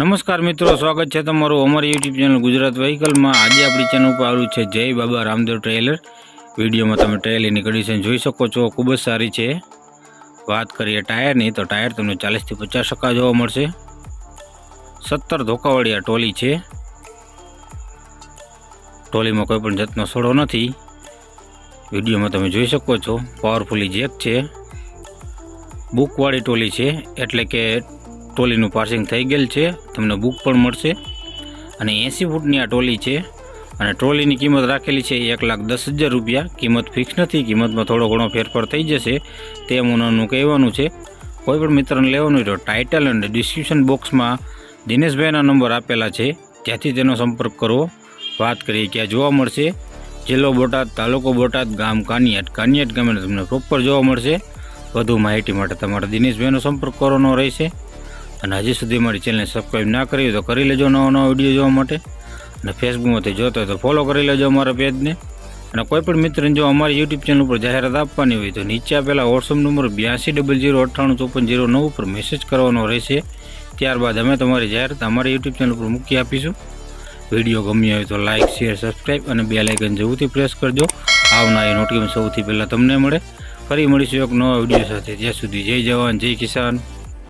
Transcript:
નમસ્કાર મિત્રો, સ્વાગત છે તમારું અમારી યુટ્યુબ ચેનલ ગુજરાત વ્હીકલમાં. આજે આપણી ચેનલ ઉપર આવ્યું છે જય બાબા રામદેવ ટ્રેલર. વિડીયોમાં તમે ટ્રેલરની કન્ડિશન જોઈ શકો છો, ખૂબ જ સારી છે. વાત કરીએ ટાયરની તો ટાયર તમને ચાલીસથી પચાસ ટકા જોવા મળશે. સત્તર ધોકાવાળી આ ટોલી છે. ટોલીમાં કોઈ પણ જાતનો સોડો નથી. વિડીયોમાં તમે જોઈ શકો છો પાવરફુલી જેક છે. બુકવાળી ટોલી છે, એટલે કે ટોલીનું પાર્સિંગ થઈ ગયેલ છે. તમને બુક પણ મળશે. અને એંસી ફૂટની આ ટોલી છે. અને ટ્રોલીની કિંમત રાખેલી છે એક લાખ દસ હજાર રૂપિયા. કિંમત ફિક્સ નથી. કિંમતમાં થોડો ઘણો ફેરફાર થઈ જશે. તે ઉનાનું કહેવાનું છે. કોઈ પણ મિત્રને લેવાનું હોય તો ટાઇટલ અને ડિસ્ક્રિપ્શન બોક્સમાં દિનેશભાઈના નંબર આપેલા છે. ત્યાંથી તેનો સંપર્ક કરવો વાત કરીએ ક્યાં જોવા મળશે. જિલ્લો બોટાદ, તાલુકો બોટાદ, ગામ કાનિયાટ. કાનિયાટ ગામે તમને પ્રોપર જોવા મળશે. વધુ માહિતી માટે તમારે દિનેશભાઈનો સંપર્ક કરવાનો રહેશે. અને હજી સુધી મારી ચેનલને સબસ્ક્રાઈબ ના કરી તો કરી લેજો નવો નવો વીડિયો જોવા માટે. અને ફેસબુકમાંથી જોતો હોય તો ફોલો કરી લેજો અમારા પેજને અને કોઈ પણ મિત્રને જો અમારી યુટ્યુબ ચેનલ ઉપર જાહેરાત આપવાની હોય તો નીચે આપેલા વોટ્સઅપ નંબર બ્યાસી ડબલ જીરો અઠ્ઠાણું ચોપન જીરો નવ ઉપર મેસેજ કરવાનો રહેશે. ત્યારબાદ અમે તમારી જાહેરાત અમારી યુટ્યુબ ચેનલ ઉપર મૂકી આપીશું. વીડિયો ગમ્યો હોય તો લાઇક શેર સબસ્ક્રાઈબ અને બે લાઇકન જરૂરથી પ્રેસ કરજો. આવનારી નોટિફિકેશન સૌથી પહેલાં તમને મળે. ફરી મળીશું એક નવા વીડિયો સાથે. જ્યાં સુધી જય જવાન, જય કિસાન.